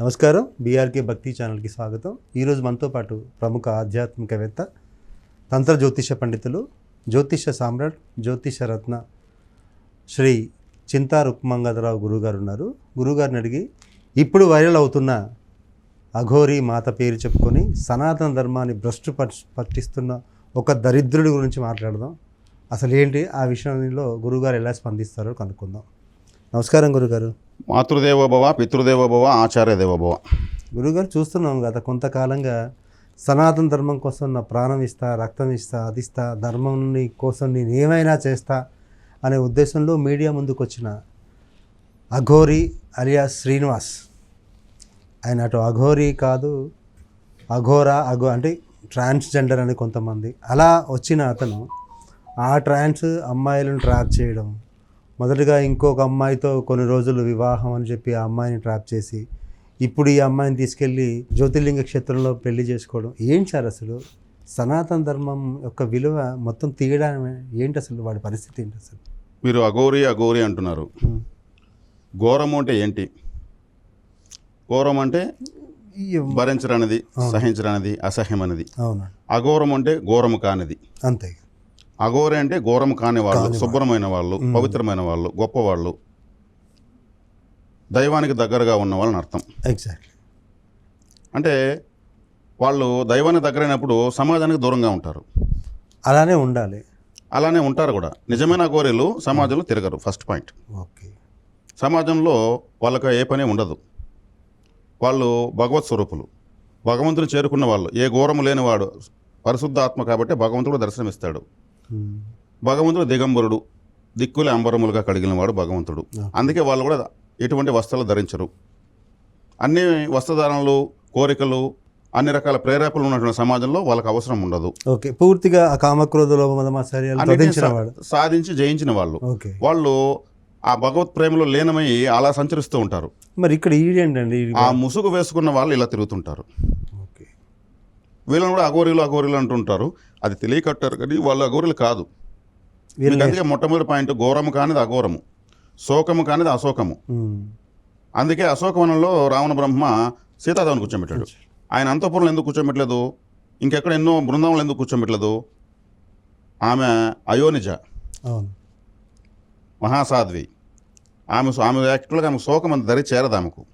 నమస్కారం. బీఆర్కే భక్తి ఛానల్కి స్వాగతం. ఈరోజు మనతో పాటు ప్రముఖ ఆధ్యాత్మికవేత్త తంత్ర జ్యోతిష పండితులు జ్యోతిష సామ్రాట్ జ్యోతిష రత్న శ్రీ చింతా రుక్మంగదరావు గురుగారు ఉన్నారు. గురుగారిని అడిగి ఇప్పుడు వైరల్ అవుతున్న అఘోరి మాత పేరు చెప్పుకొని సనాతన ధర్మాన్ని భ్రష్టు పట్- పట్టిస్తున్న ఒక దరిద్రుడి గురించి మాట్లాడదాం. అసలు ఏంటి ఆ విషయంలో గురుగారు ఎలా స్పందిస్తారో కనుక్కుందాం. నమస్కారం గురుగారు. మాతృదేవోభవ పితృదేవోభవ పితృదేవో ఆచార్య గురుగారు చూస్తున్నాం గత కొంతకాలంగా సనాతన ధర్మం కోసం నా ప్రాణం ఇస్తా రక్తం ఇస్తా అది ఇస్తా ధర్మం కోసం నేను ఏమైనా చేస్తా అనే ఉద్దేశంలో మీడియా ముందుకు వచ్చిన అఘోరి అలియా శ్రీనివాస్. ఆయన అటు అఘోరి కాదు అఘోరా అఘో అంటే ట్రాన్స్జెండర్ అని కొంతమంది. అలా వచ్చిన అతను ఆ ట్రాన్స్ అమ్మాయిలను ట్రాక్ చేయడం మొదటగా ఇంకొక అమ్మాయితో కొన్ని రోజులు వివాహం అని చెప్పి ఆ అమ్మాయిని ట్రాప్ చేసి ఇప్పుడు ఈ అమ్మాయిని తీసుకెళ్ళి జ్యోతిర్లింగ క్షేత్రంలో పెళ్ళి చేసుకోవడం. ఏంటి సార్ అసలు? సనాతన ధర్మం యొక్క విలువ మొత్తం తీయడమే ఏంటి అసలు? వాడి పరిస్థితి ఏంటి అసలు? మీరు అఘోరి అఘోరి అంటున్నారు. ఘోరము అంటే ఏంటి? ఘోరం అంటే భరించరానిది సహించరానిది అసహ్యమనేది అవునండి. అఘోరం అంటే ఘోరము కానిది. అంతే. అఘోరి అంటే ఘోరము కాని వాళ్ళు శుభ్రమైన వాళ్ళు పవిత్రమైన వాళ్ళు గొప్పవాళ్ళు. దైవానికి దగ్గరగా ఉన్న వాళ్ళని అర్థం. ఎగ్జాక్ట్లీ అంటే వాళ్ళు దైవానికి దగ్గరైనప్పుడు సమాజానికి దూరంగా ఉంటారు. అలానే ఉండాలి. అలానే ఉంటారు కూడా. నిజమైన అఘోరీలు సమాజంలో తిరగరు ఫస్ట్ పాయింట్ ఓకే సమాజంలో వాళ్ళకి ఏ పని ఉండదు. వాళ్ళు భగవత్ స్వరూపులు. భగవంతుని చేరుకున్న వాళ్ళు. ఏ ఘోరము లేనివాడు పరిశుద్ధ ఆత్మ కాబట్టి భగవంతుడు దర్శనమిస్తాడు. భగవంతుడు దిగంబరుడు దిక్కులే అంబరములుగా కడిగిన వాడు భగవంతుడు. అందుకే వాళ్ళు కూడా ఎటువంటి వస్త్రాలు ధరించరు. అన్ని వస్త్రధారణలు కోరికలు అన్ని రకాల ప్రేరేపణలు ఉన్నటువంటి సమాజంలో వాళ్ళకి అవసరం ఉండదు. ఓకే. పూర్తిగా ఆ కామక్రోధ లోపమదమాచార్యాలు అన్నిటినీ వధించిన సా- వాడు. సాధించి జయించిన వాళ్ళు. వాళ్ళు ఆ భగవత్ ప్రేమలో లీనమై అలా సంచరిస్తూ ఉంటారు. మరి ఇక్కడ ఆ ముసుగు వేసుకున్న వాళ్ళు ఇలా తిరుగుతుంటారు. వీళ్ళని కూడా అఘోరీలు అఘోరీలు అంటుంటారు. అది తెలియకట్టారు కానీ వాళ్ళు అఘోరీలు కాదు. అందుకే మొట్టమొదటి పాయింట్ ఘోరము కానిది అఘోరము. శోకము కానిది అశోకము. అందుకే అశోకవనంలో రావణ బ్రహ్మ సీతాదేవిని కూర్చోబెట్టాడు. ఆయన అంతఃపురంలో ఎందుకు కూర్చోబెట్టలేదు? ఇంకెక్కడ ఎన్నో బృందావనంలో ఎందుకు కూర్చోబెట్టలేదు? ఆమె అయోనిజ. మహాసాధ్వి. ఆమె ఆమె యాక్చువల్గా ఆమె శోకం అంత దరి చేరదు ఆమెకు.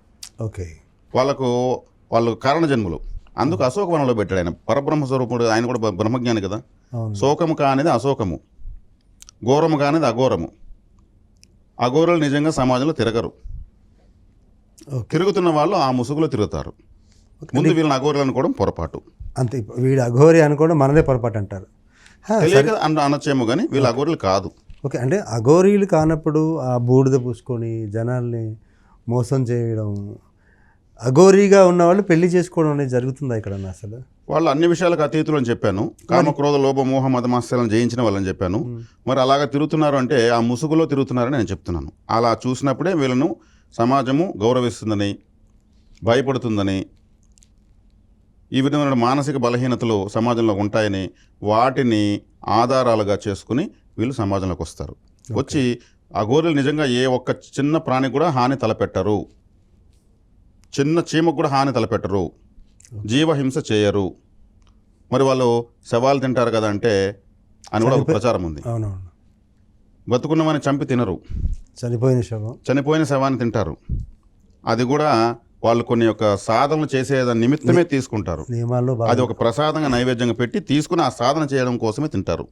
ఓకే. వాళ్ళకు వాళ్ళు కారణ జన్ములు. అందుకు అశోకవనంలో పెట్టాడు ఆయన. పరబ్రహ్మ స్వరూపుడు ఆయన కూడా బ్ర- బ్రహ్మజ్ఞాని కదా. శోకము కానిది అశోకము. ఘోరము కానిది అఘోరము. అఘోరులు నిజంగా సమాజంలో తిరగరు. తిరుగుతున్న వాళ్ళు ఆ ముసుగులో తిరుగుతారు. ముందు వీళ్ళని అఘోరులు అనుకోవడం పొరపాటు. అంతే వీడు అఘోరి అనుకోవడం మనదే పొరపాటు అంటారు. తెలియక అన్న అనొచ్చేమో కానీ వీళ్ళు అఘోరులు కాదు. ఓకే అంటే అఘోరీలు కానప్పుడు ఆ బూడిద పూసుకొని జనాల్ని మోసం చేయడం అఘోరీగా ఉన్న వాళ్ళు పెళ్ళి చేసుకోవడం అనేది జరుగుతుందా ఇక్కడ అసలు? వాళ్ళు అన్ని విషయాలకు అతీతులు అని చెప్పాను. కామక్రోధ లోభ మోహ మదమాస్యాలను జయించిన వాళ్ళని చెప్పాను. మరి అలాగా తిరుగుతున్నారు అంటే ఆ ముసుగులో తిరుగుతున్నారని నేను చెప్తున్నాను. అలా చూసినప్పుడే వీళ్ళను సమాజము గౌరవిస్తుందని భయపడుతుందని ఈ విధమైన మానసిక బలహీనతలు సమాజంలో ఉంటాయని వాటిని ఆధారాలుగా చేసుకుని వీళ్ళు సమాజంలోకి వస్తారు. వచ్చి ఆ గోరెలు నిజంగా ఏ ఒక్క చిన్న ప్రాణికి కూడా హాని తలపెట్టరు. చిన్న చీమకు కూడా హాని తలపెట్టరు. జీవహింస చేయరు. మరి వాళ్ళు శవాలు తింటారు కదా అంటే అని కూడా ఒక ప్రచారం ఉంది. అవునవును. బతుకున్నవని చంపి తినరు. చనిపోయిన శవం. చనిపోయిన శవాన్ని తింటారు. అది కూడా వాళ్ళు కొన్ని యొక్క సాధనలు చేసే నిమిత్తమే తీసుకుంటారు. నియమాల్లో అది ఒక ప్రసాదంగా నైవేద్యంగా పెట్టి తీసుకుని ఆ సాధన చేయడం కోసమే తింటారు.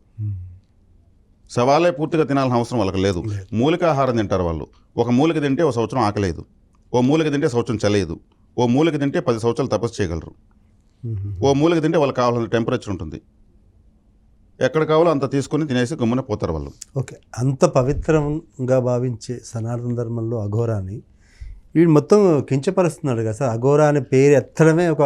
శవాలే పూర్తిగా తినాల్సిన అవసరం వాళ్ళకి లేదు. మూలికాహారం తింటారు వాళ్ళు. ఒక మూలిక తింటే ఒక సంవత్సరం ఆకలేదు. ఓ మూలిక తింటే సంవత్సరం చలేదు ఓ మూలిక తింటే పది సంవత్సరాలు తపస్సు చేయగలరు. ఓ మూలిక తింటే వాళ్ళకి కావాల్సిన టెంపరేచర్ ఉంటుంది. ఎక్కడ కావాలో అంత తీసుకుని తినేసి గమ్మున పోతారు వాళ్ళు. ఓకే. అంత పవిత్రంగా భావించే సనాతన ధర్మంలో అఘోరాని వీడు మొత్తం కించపరుస్తున్నాడు కదా సార్. అఘోరా అనే పేరు ఎత్తడమే ఒక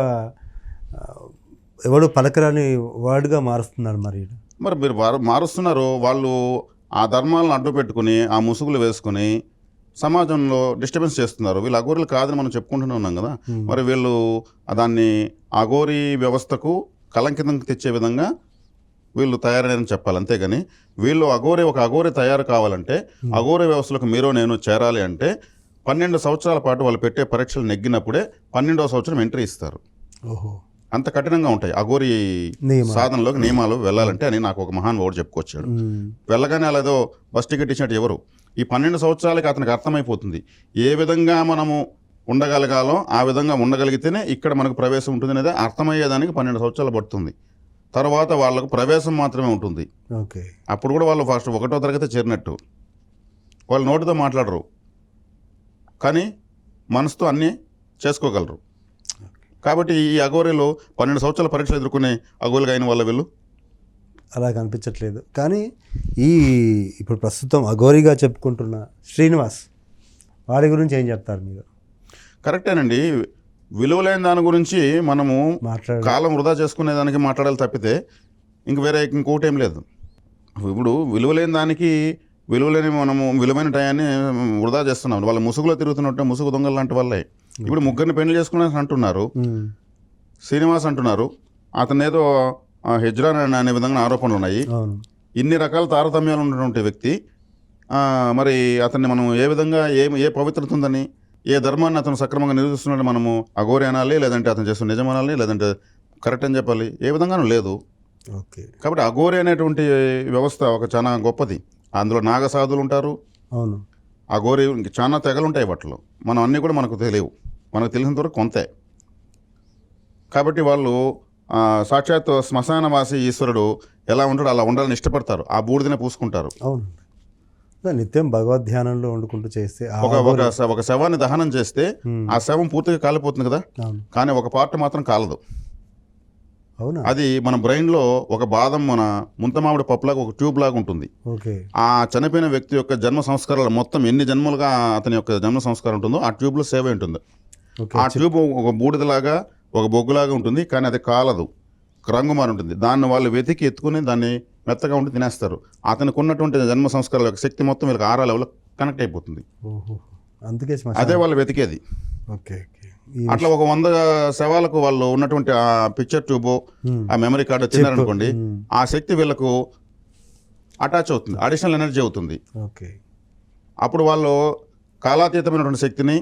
ఎవడు పలకరాని వర్డ్గా మారుస్తున్నాడు మరి. మరి మీరు మారుస్తున్నారు వాళ్ళు ఆ ధర్మాలను అడ్డు పెట్టుకుని ఆ ముసుగులు వేసుకుని సమాజంలో డిస్టర్బెన్స్ చేస్తున్నారు. వీళ్ళు అఘోరీలు కాదని మనం చెప్పుకుంటూనే ఉన్నాం కదా. మరి వీళ్ళు దాన్ని అఘోరీ వ్యవస్థకు కలంకితం తెచ్చే విధంగా వీళ్ళు తయారైన చెప్పాలి. అంతేగాని వీళ్ళు అఘోరి ఒక అఘోరి తయారు కావాలంటే అఘోరి వ్యవస్థలకు మీరు నేను చేరాలి అంటే పన్నెండు సంవత్సరాల పాటు వాళ్ళు పెట్టే పరీక్షలు నెగ్గినప్పుడే పన్నెండవ సంవత్సరం ఎంట్రీ ఇస్తారు. ఓహో. అంత కఠినంగా ఉంటాయి. అఘోరి. సాధనలోకి నియమాలు వెళ్ళాలంటే అని నాకు ఒక మహానుభావుడు చెప్పుకొచ్చాడు. ఉమ్, వెళ్ళగానే అలా ఏదో బస్ టికెట్ ఇచ్చినట్టు ఎవరు? ఈ పన్నెండు సంవత్సరాలకి అతనికి అర్థమైపోతుంది. ఏ విధంగా మనము ఉండగలగాలో ఆ విధంగా ఉండగలిగితేనే ఇక్కడ మనకు ప్రవేశం ఉంటుంది అనేది అర్థమయ్యేదానికి పన్నెండు సంవత్సరాలు పడుతుంది. తర్వాత వాళ్ళకు ప్రవేశం మాత్రమే ఉంటుంది. ఓకే. అప్పుడు కూడా వాళ్ళు ఫస్ట్ ఒకటో తరగతి చేరినట్టు. వాళ్ళు నోటితో మాట్లాడరు. కానీ మనసుతో అన్నీ చేసుకోగలరు. కాబట్టి ఈ అఘోరీలో పన్నెండు సంవత్సరాల పరీక్షలు ఎదుర్కొనే అఘోరులుగా అయిన వాళ్ళ వీళ్ళు అలా కనిపించట్లేదు. కానీ ఈ ఇప్పుడు ప్రస్తుతం అఘోరిగా చెప్పుకుంటున్న శ్రీనివాస్ వాడి గురించి ఏం చెప్తారు మీరు? కరెక్టేనండి. విలువలేని దాని గురించి మనము కాలం వృధా చేసుకునే దానికి మాట్లాడాలి తప్పితే ఇంక వేరే ఇంకోటి ఏం లేదు. ఇప్పుడు విలువలేని దానికి విలువలేని మనము విలువైన టయాన్ని వృధా చేస్తున్నాం. వాళ్ళ ముసుగులో తిరుగుతున్నట్టే ముసుగు దొంగలు లాంటి వాళ్ళే. ఇప్పుడు ముగ్గురిని పెళ్ళి చేసుకున్నారని అంటున్నారు. శ్రీనివాస్ అంటున్నారు. అతను ఏదో ఆ, హెజ్రాన్ అనే- విధంగా ఆరోపణలు ఉన్నాయి. ఇన్ని రకాల తారతమ్యాలు ఉన్నటువంటి వ్యక్తి మరి అతన్ని మనం ఏ విధంగా ఏ ఏ పవిత్రత ఉందని ఏ ధర్మాన్ని అతను సక్రమంగా నిర్వహిస్తున్నాడు మనము అఘోరి అనాలి లేదంటే అతను చేస్తున్న నిజం అనాలి లేదంటే కరెక్ట్ అని చెప్పాలి ఏ విధంగానూ లేదు. ఓకే. కాబట్టి అఘోరి అనేటువంటి వ్యవస్థ ఒక చాలా గొప్పది. అందులో నాగసాధులు ఉంటారు. అవును. అఘోరి చాలా తెగలు ఉంటాయి వాటిలో. మనం అన్నీ కూడా మనకు తెలియవు. మనకు తెలిసినంత వరకు కొంతే. కాబట్టి వాళ్ళు సాక్షాత్ శ్మశానవాసి ఈశ్వరుడు ఎలా ఉంటాడో అలా ఉండాలని ఇష్టపడతారు. ఆ బూడిదనే పూసుకుంటారు. అవును. నిత్యం భగవద్ ధ్యానంలో వండుకుంటూ చేస్తే ఒక ఒక శ- ఒక శవాన్ని దహనం చేస్తే ఆ శవం పూర్తిగా కాలిపోతుంది కదా? కానీ ఒక పార్ట్ మాత్రం కాలదు. అవునా? అది మన బ్రెయిన్లో ఒక బాదం మన ముంతమామిడి పప్పులాగా ఒక ట్యూబ్ లాగా ఉంటుంది. ఓకే. ఆ చనిపోయిన వ్యక్తి యొక్క జన్మ సంస్కారాలు మొత్తం ఎన్ని జన్మలుగా అతని యొక్క జన్మ సంస్కారం ఉంటుందో ఆ ట్యూబ్లో సేవ్ ఉంటుంది. ఆ ట్యూబ్ ఒక బూడిదలాగా ఒక బొగ్గులాగా ఉంటుంది కానీ అది కాలదు. రంగు మారి ఉంటుంది దాన్ని వాళ్ళు వెతికి ఎత్తుకుని దాన్ని మెత్తగా ఉండి తినేస్తారు. అతనికి ఉన్నటువంటి జన్మ సంస్కారాల యొక్క శక్తి మొత్తం వీళ్ళకి ఆరా లెవెల్ కనెక్ట్ అయిపోతుంది. అందుకే. అదే వాళ్ళు వెతికేది. ఓకే అట్లా ఒక వంద శవాలకు వాళ్ళు ఉన్నటువంటి ఆ పిక్చర్ ట్యూబ్ ఆ మెమరీ కార్డు ఉమ్, ఆ శక్తి వీళ్ళకు అటాచ్ అవుతుంది అడిషనల్ ఎనర్జీ అవుతుంది. ఓకే. అప్పుడు వాళ్ళు కాలాతీతమైనటువంటి శక్తిని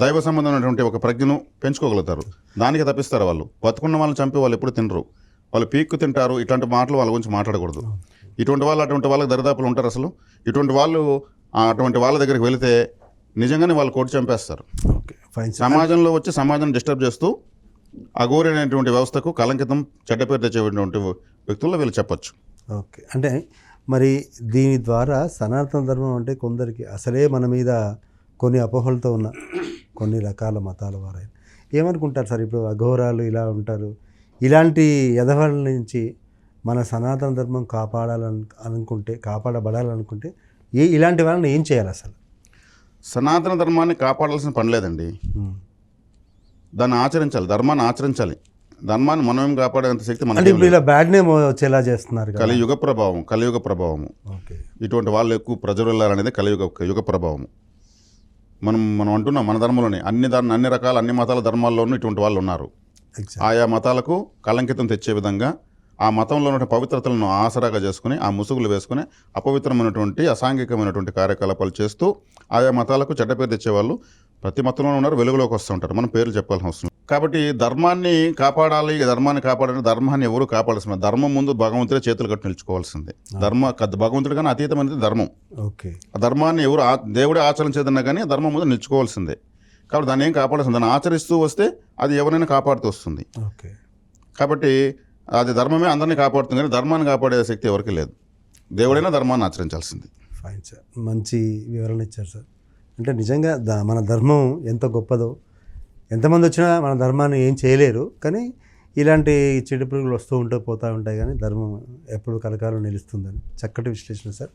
దైవ సంబంధమైనటువంటి ఒక ప్రజ్ఞను పెంచుకోగలుగుతారు. దానికి తప్పిస్తారు వాళ్ళు. బతుకున్న వాళ్ళని చంపి వాళ్ళు ఎప్పుడు తినరు. వాళ్ళు పీక్కు తింటారు. ఇట్లాంటి మాటలు వాళ్ళ గురించి మాట్లాడకూడదు. ఇటువంటి వాళ్ళు అటువంటి వాళ్ళకి దరిదాపులు ఉంటారు అసలు. ఇటువంటి వాళ్ళు అటువంటి వాళ్ళ దగ్గరికి వెళితే నిజంగానే వాళ్ళు కొట్టి చంపేస్తారు. Okay fine sir. సమాజంలో వచ్చి సమాజాన్ని డిస్టర్బ్ చేస్తూ అఘోరి అనేటువంటి వ్యవస్థకు కలంకితం చెడ్డ పేరు తెచ్చేటువంటి వ్యక్తుల్లో వీళ్ళు చెప్పొచ్చు. ఓకే అంటే మరి దీని ద్వారా సనాతన ధర్మం అంటే కొందరికి అసలే మన మీద కొన్ని అపోహలతో ఉన్న కొన్ని రకాల మతాల వారైన. ఏమనుకుంటారు సార్ ఇప్పుడు అఘోరాలు ఇలా ఉంటారు? ఇలాంటి ఎదవాళ్ళ నుంచి మన సనాతన ధర్మం కాపాడాలని అనుకుంటే కాపాడబడాలనుకుంటే ఏ ఇలాంటి వాళ్ళని ఏం చేయాలి అసలు? సనాతన ధర్మాన్ని కాపాడాల్సిన పని లేదండి. దాన్ని ఆచరించాలి ధర్మాన్ని ఆచరించాలి. ధర్మాన్ని మనం ఏం కాపాడేంత శక్తి మనకి ఇప్పుడు ఇలా బ్యాడ్ నేమ్ వచ్చేలా చేస్తున్నారు కలియుగ ప్రభావం కలియుగ ప్రభావము. ఓకే. ఇటువంటి వాళ్ళు ఎక్కువ ప్రజలు వెళ్ళాలనేది కలియుగ యుగ ప్రభావము. మనం మనం అంటున్నాం మన ధర్మంలోనే. అన్ని ధర్మ అన్ని రకాల అన్ని మతాల ధర్మాల్లోనూ ఇటువంటి వాళ్ళు ఉన్నారు ఆయా మతాలకు కలంకితం తెచ్చే విధంగా ఆ మతంలో ఉన్న పవిత్రతలను ఆసరాగా చేసుకుని ఆ ముసుగులు వేసుకుని అపవిత్రమైనటువంటి అసాంఘికమైనటువంటి కార్యకలాపాలు చేస్తూ ఆయా మతాలకు చెడ్డ పేరు తెచ్చేవాళ్ళు ప్రతి మతంలో ఉన్నారు వెలుగులోకి వస్తూ ఉంటారు. మనం పేర్లు చెప్పాల్సిన అవసరం. కాబట్టి ధర్మాన్ని కాపాడాలి ధర్మాన్ని కాపాడాలి ధర్మాన్ని ఎవరు కాపాడాల్సిన ధర్మం ముందు భగవంతుడే చేతులు కట్టి నిలుచుకోవాల్సిందే. ధర్మ భగవంతుడి కానీ అతీతమైనది ధర్మం. ఓకే. ఆ ధర్మాన్ని ఎవరు దేవుడే ఆచరించేదన్నా కానీ ధర్మం ముందు నిలుచుకోవాల్సిందే. కాబట్టి దాన్ని ఏం కాపాడాల్సింది? దాన్ని ఆచరిస్తూ వస్తే అది ఎవరైనా కాపాడుతూ వస్తుంది. ఓకే. కాబట్టి అది ధర్మమే అందరినీ కాపాడుతుంది కానీ ధర్మాన్ని కాపాడే శక్తి ఎవరికి లేదు. దేవుడైనా ధర్మాన్ని ఆచరించాల్సింది. ఫైన్ సార్ మంచి వివరణ ఇచ్చారు సార్ అంటే నిజంగా మన ధర్మం ఎంత గొప్పదో ఎంతమంది వచ్చినా మన ధర్మాన్ని ఏం చేయలేరు కానీ ఇలాంటి చెడు పురుగులు వస్తూ ఉంటూ పోతూ ఉంటాయి కానీ ధర్మం ఎప్పుడు కలకాలం నిలుస్తుందని చక్కటి విశ్లేషణ సార్